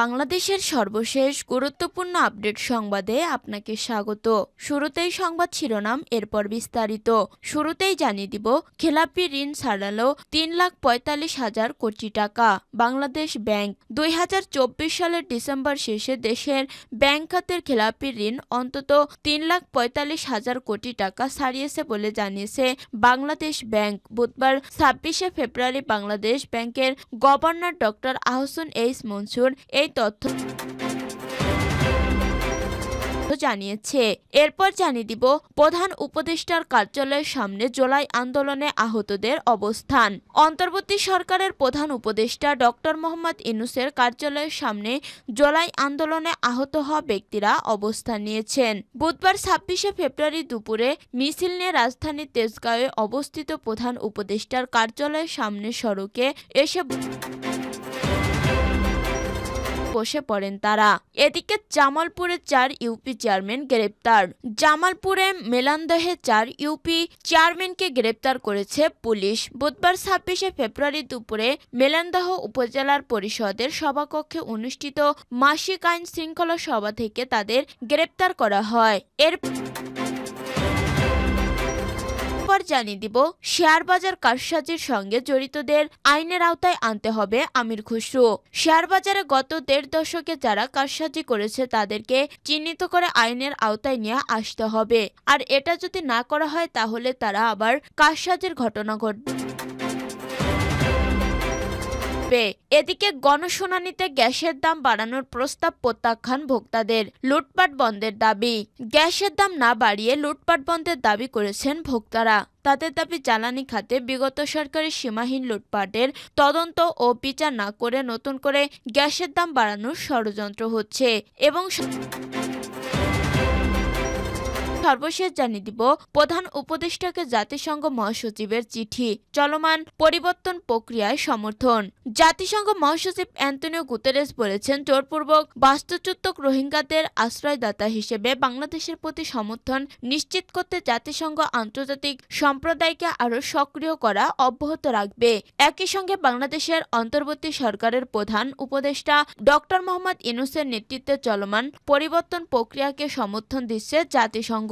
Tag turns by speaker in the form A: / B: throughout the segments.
A: বাংলাদেশের সর্বশেষ গুরুত্বপূর্ণ আপডেট সংবাদে আপনাকে স্বাগত শুরুতেই সংবাদ শিরোনাম এরপর বিস্তারিত শুরুতেই জানিয়ে দিব খেলাপি ঋণ ছাড়ালো তিন লাখ পঁয়তাল্লিশ হাজার কোটি টাকা বাংলাদেশ ব্যাংক দুই হাজার চব্বিশ সালের ডিসেম্বর শেষে দেশের ব্যাংক খাতের খেলাপি ঋণ অন্তত তিন লাখ পঁয়তাল্লিশ হাজার কোটি টাকা ছাড়িয়েছে বলে জানিয়েছে বাংলাদেশ ব্যাংক বুধবার ছাব্বিশে ফেব্রুয়ারি বাংলাদেশ ব্যাংকের governor doctor Ahsan H Mansur এই তথ্য জানিয়েছে এরপর জানিয়ে দিব প্রধান উপদেষ্টার কার্যালয়ের সামনে জোলাই আন্দোলনে আহতদের অবস্থান অন্তর্বর্তী সরকারের প্রধান উপদেষ্টা ডক্টর মোহাম্মদ ইনুসের কার্যালয়ের সামনে জোলাই আন্দোলনে আহত হওয়া ব্যক্তিরা অবস্থান নিয়েছেন বুধবার ছাব্বিশে ফেব্রুয়ারি দুপুরে মিছিল নিয়ে রাজধানী তেজগাঁওয়ে অবস্থিত প্রধান উপদেষ্টার কার্যালয়ের সামনে সড়কে এসে বসে পড়েন তারা এদিকে জামালপুরে চার ইউপি চেয়ারম্যান গ্রেপ্তার জামালপুরে মেলান্দহে চার ইউপি চেয়ারম্যানকে গ্রেপ্তার করেছে পুলিশ বুধবার ছাব্বিশে ফেব্রুয়ারি দুপুরে মেলান্দহ উপজেলার পরিষদের সভাকক্ষে অনুষ্ঠিত মাসিক আইন শৃঙ্খলা সভা থেকে তাদের গ্রেপ্তার করা হয় এর আবার জানিয়ে দিব শেয়ার বাজার কারসাজির সঙ্গে জড়িতদের আইনের আওতায় আনতে হবে আমির খুসরু শেয়ার বাজারে গত দেড় দশকে যারা কারসাজি করেছে তাদেরকে চিহ্নিত করে আইনের আওতায় নিয়ে আসতে হবে আর এটা যদি না করা হয় তাহলে তারা আবার কারসাজির ঘটনা ঘটবে হবে এদিকে গণশুনানিতে গ্যাসের দাম বাড়ানোর প্রস্তাব প্রত্যাখ্যান ভোক্তাদের লুটপাট বন্ধের দাবি গ্যাসের দাম না বাড়িয়ে লুটপাট বন্ধের দাবি করেছেন ভোক্তারা তাদের দাবি জ্বালানি খাতে বিগত সরকারের সীমাহীন লুটপাটের তদন্ত ও বিচার না করে নতুন করে গ্যাসের দাম বাড়ানোর ষড়যন্ত্র হচ্ছে এবং সর্বশেষ জানিয়ে দিব প্রধান উপদেষ্টাকে জাতিসংঘ মহাসচিবের চিঠি চলমান পরিবর্তন প্রক্রিয়ায় সমর্থন জাতিসংঘ মহাসচিব অ্যান্টনিও গুতেরেস বলেছেন জোরপূর্বক বাস্তুচ্যুতক রোহিঙ্গাদের আশ্রয়দাতা হিসেবে বাংলাদেশের প্রতি সমর্থন নিশ্চিত করতে জাতিসংঘ আন্তর্জাতিক সম্প্রদায়কে আরও সক্রিয় করা অব্যাহত রাখবে একই সঙ্গে বাংলাদেশের অন্তর্বর্তী সরকারের প্রধান উপদেষ্টা ডক্টর মোহাম্মদ ইনুসের নেতৃত্বে চলমান পরিবর্তন প্রক্রিয়াকে সমর্থন দিচ্ছে জাতিসংঘ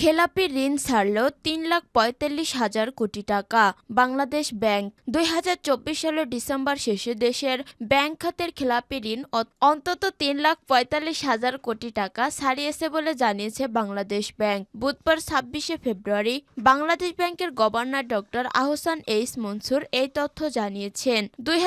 A: খেলাপি ঋণ ছাড়ল তিন লাখ পঁয়তাল্লিশ হাজার কোটি টাকা বাংলাদেশ ব্যাংক দুই সালের ডিসেম্বর শেষে দেশের ব্যাংক খাতের খেলাপি ঋণ অন্তত তিন লাখ পঁয়তাল্লিশ হাজার কোটি টাকা ছাড়িয়েছে বলে জানিয়েছে বাংলাদেশ ব্যাংক বুধবার ছাব্বিশে ফেব্রুয়ারি বাংলাদেশ ব্যাংকের governor doctor Ahsan H Mansur এই তথ্য জানিয়েছেন দুই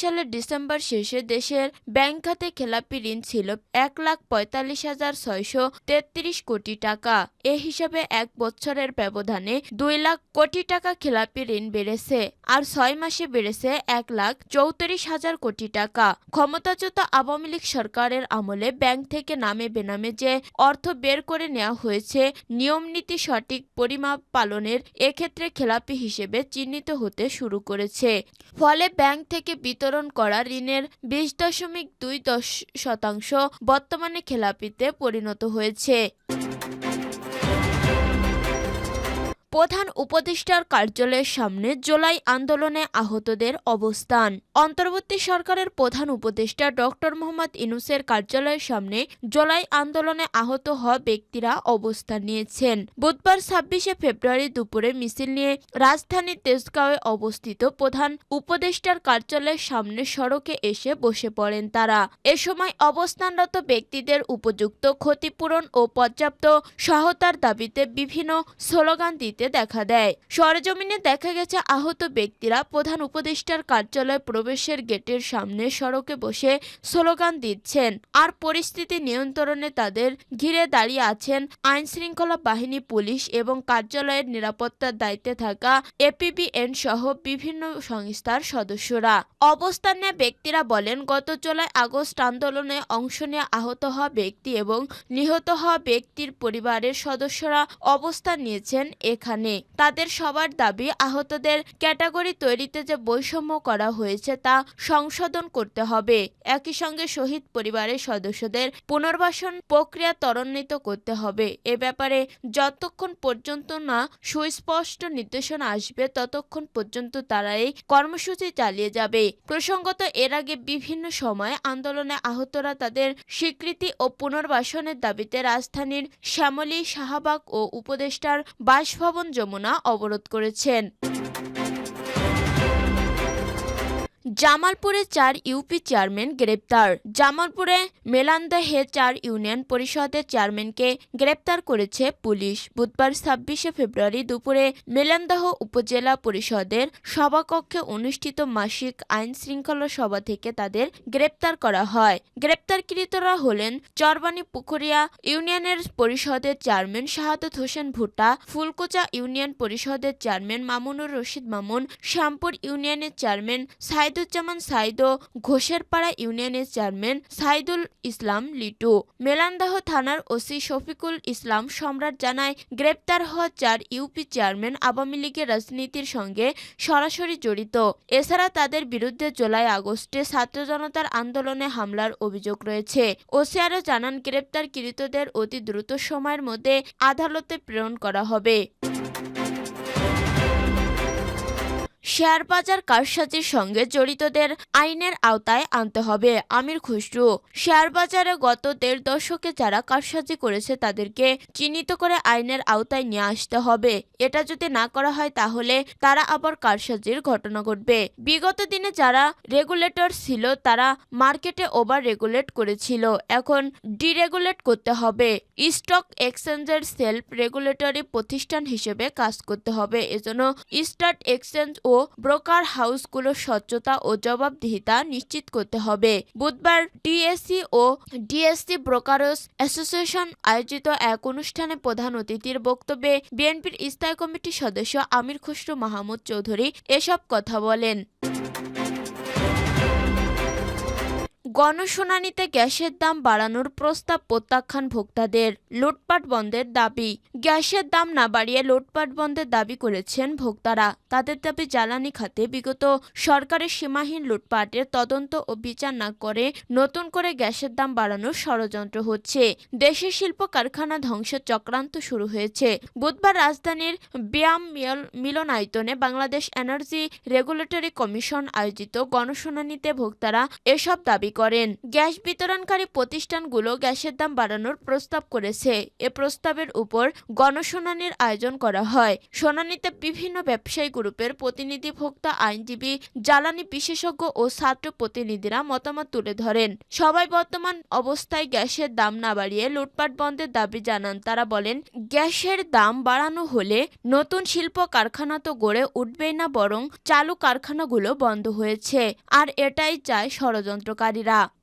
A: সালের ডিসেম্বর শেষে দেশের ব্যাংক খাতে খেলাপি ঋণ ছিল এক লাখ পঁয়তাল্লিশ হাজার ছয়শো তেত্রিশ কোটি টাকা এ হিসাবে এক বছরের ব্যবধানে দুই লাখ কোটি টাকা খেলাপি ঋণ বেড়েছে আর ছয় মাসে বেড়েছে এক লাখ চৌত্রিশ হাজার কোটি টাকা ক্ষমতাচ্যুত আওয়ামী লীগ সরকারের আমলে ব্যাংক থেকে নামে বেনামে যে অর্থ বের করে নেওয়া হয়েছে নিয়ম নীতি সঠিক পরিমাপ পালনের এক্ষেত্রে খেলাপি হিসেবে চিহ্নিত হতে শুরু করেছে ফলে ব্যাংক থেকে বিতরণ করা ঋণের বিশ দশমিক দুই দশ শতাংশ বর্তমানে খেলাপিতে পরিণত হয়েছে প্রধান উপদেষ্টার কার্যালয়ের সামনে জোলাই আন্দোলনে আহতদের অবস্থান অন্তর্বর্তী সরকারের প্রধান উপদেষ্টা ডক্টর মোহাম্মদ ইনুসের কার্যালয়ের সামনে জোলাই আন্দোলনে আহত হওয়া ব্যক্তিরা অবস্থান নিয়েছেন বুধবার ছাব্বিশে ফেব্রুয়ারি দুপুরে মিছিল নিয়ে রাজধানী তেজগাঁওয়ে অবস্থিত প্রধান উপদেষ্টার কার্যালয়ের সামনে সড়কে এসে বসে পড়েন তারা এ সময় অবস্থানরত ব্যক্তিদের উপযুক্ত ক্ষতিপূরণ ও পর্যাপ্ত সহায়তার দাবিতে বিভিন্ন স্লোগান দিতে দিতে দেখা দেয় সরজমিনে দেখা গেছে আহত ব্যক্তিরা প্রধান উপদেষ্টার কার্যালয় প্রবেশের গেটের সামনে সড়কে বসে স্লোগান দিচ্ছেন আর পরিস্থিতি নিয়ন্ত্রণে তাদের ঘিরে দাঁড়িয়ে আছেন আইন শৃঙ্খলা বাহিনী পুলিশ এবং কার্যালয়ের নিরাপত্তার দায়িত্বে থাকা এপিবিএন সহ বিভিন্ন সংস্থার সদস্যরা অবস্থান নেয়া ব্যক্তিরা বলেন গত জুলাই আগস্ট আন্দোলনে অংশ নিয়ে আহত হওয়া ব্যক্তি এবং নিহত হওয়া ব্যক্তির পরিবারের সদস্যরা অবস্থান নিয়েছেন এখানে সেখানে তাদের সবার দাবি আহতদের ক্যাটাগরি তৈরিতে যে বৈষম্য করা হয়েছে তা সংশোধন করতে হবে একই সঙ্গে শহীদ পরিবারের সদস্যদের পুনর্বাসন প্রক্রিয়া ত্বরান্বিত করতে হবে এ ব্যাপারে যতক্ষণ পর্যন্ত না সুস্পষ্ট নির্দেশনা আসবে ততক্ষণ পর্যন্ত তারা এই কর্মসূচি চালিয়ে যাবে প্রসঙ্গত এর আগে বিভিন্ন সময় আন্দোলনে আহতরা তাদের স্বীকৃতি ও পুনর্বাসনের দাবিতে রাজধানীর শ্যামলী শাহবাগ ও উপদেষ্টার বাসভবন প্লাবন যমুনা অবরোধ করেছেন জামালপুরে চার ইউপি চেয়ারম্যান গ্রেপ্তার জামালপুরে হে চার ইউনিয়ন পরিষদের চেয়ারম্যানকে গ্রেপ্তার করেছে পুলিশ বুধবার ছাব্বিশে ফেব্রুয়ারি দুপুরে মেলান্দাহ উপজেলা পরিষদের সভাকক্ষে অনুষ্ঠিত মাসিক আইন শৃঙ্খলা সভা থেকে তাদের গ্রেপ্তার করা হয় গ্রেপ্তারকৃতরা হলেন চরবানি পুকুরিয়া ইউনিয়নের পরিষদের চেয়ারম্যান শাহাদত হোসেন ভুট্টা ফুলকোচা ইউনিয়ন পরিষদের চেয়ারম্যান মামুনুর রশিদ মামুন শ্যামপুর ইউনিয়নের চেয়ারম্যান সাইদ সাইদুজ্জামান সাইদ ও ঘোষেরপাড়া ইউনিয়নের চেয়ারম্যান সাইদুল ইসলাম লিটু মেলান্দাহ থানার ওসি শফিকুল ইসলাম সম্রাট জানায় গ্রেপ্তার হওয়া চার ইউপি চেয়ারম্যান আওয়ামী লীগের রাজনীতির সঙ্গে সরাসরি জড়িত এছাড়া তাদের বিরুদ্ধে জুলাই আগস্টে ছাত্র জনতার আন্দোলনে হামলার অভিযোগ রয়েছে ওসি আরও জানান গ্রেপ্তারকৃতদের অতি দ্রুত সময়ের মধ্যে আদালতে প্রেরণ করা হবে শেয়ার বাজার কারসাজির সঙ্গে জড়িতদের আইনের আওতায় আনতে হবে আমির খুশরু শেয়ার বাজারে গত দেড় দশকে যারা কারসাজি করেছে তাদেরকে চিহ্নিত করে আইনের আওতায় নিয়ে আসতে হবে এটা যদি না করা হয় তাহলে তারা আবার কারসাজির ঘটনা ঘটবে বিগত দিনে যারা রেগুলেটর ছিল তারা মার্কেটে ওভার রেগুলেট করেছিল এখন ডিরেগুলেট করতে হবে স্টক এক্সচেঞ্জের সেলফ রেগুলেটরি প্রতিষ্ঠান হিসেবে কাজ করতে হবে এজন্য স্টার্ট এক্সচেঞ্জ ও ব্রোকার হাউসগুলোর স্বচ্ছতা ও জবাবদিহিতা নিশ্চিত করতে হবে বুধবার ডিএসসি ও ডিএসসি ব্রোকারস অ্যাসোসিয়েশন আয়োজিত এক অনুষ্ঠানে প্রধান অতিথির বক্তব্যে বিএনপির স্থায়ী কমিটির সদস্য আমির খসরু মাহমুদ চৌধুরী এসব কথা বলেন গণশুনানিতে গ্যাসের দাম বাড়ানোর প্রস্তাব প্রত্যাখ্যান ভোক্তাদের লুটপাট বন্ধের দাবি গ্যাসের দাম না বাড়িয়ে লুটপাট বন্ধের দাবি করেছেন ভোক্তারা তাদের দাবি জ্বালানি খাতে বিগত সরকারের সীমাহীন লুটপাটের তদন্ত ও বিচার না করে নতুন করে গ্যাসের দাম বাড়ানোর ষড়যন্ত্র হচ্ছে দেশের শিল্প কারখানা ধ্বংসের চক্রান্ত শুরু হয়েছে বুধবার রাজধানীর ব্যায়াম মিলনায়তনে বাংলাদেশ এনার্জি রেগুলেটরি কমিশন আয়োজিত গণশুনানিতে ভোক্তারা এসব দাবি করেন গ্যাস বিতরণকারী প্রতিষ্ঠানগুলো গ্যাসের দাম বাড়ানোর প্রস্তাব করেছে এ প্রস্তাবের উপর গণশুনানির আয়োজন করা হয় শুনানিতে বিভিন্ন ব্যবসায়ী গ্রুপের প্রতিনিধি ভোক্তা আইনজীবী জ্বালানি বিশেষজ্ঞ ও ছাত্র প্রতিনিধিরা মতামত তুলে ধরেন সবাই বর্তমান অবস্থায় গ্যাসের দাম না বাড়িয়ে লুটপাট বন্ধের দাবি জানান তারা বলেন গ্যাসের দাম বাড়ানো হলে নতুন শিল্প কারখানা তো গড়ে উঠবেই না বরং চালু কারখানাগুলো বন্ধ হয়েছে আর এটাই চায় ষড়যন্ত্রকারীরা இருக்கிறார்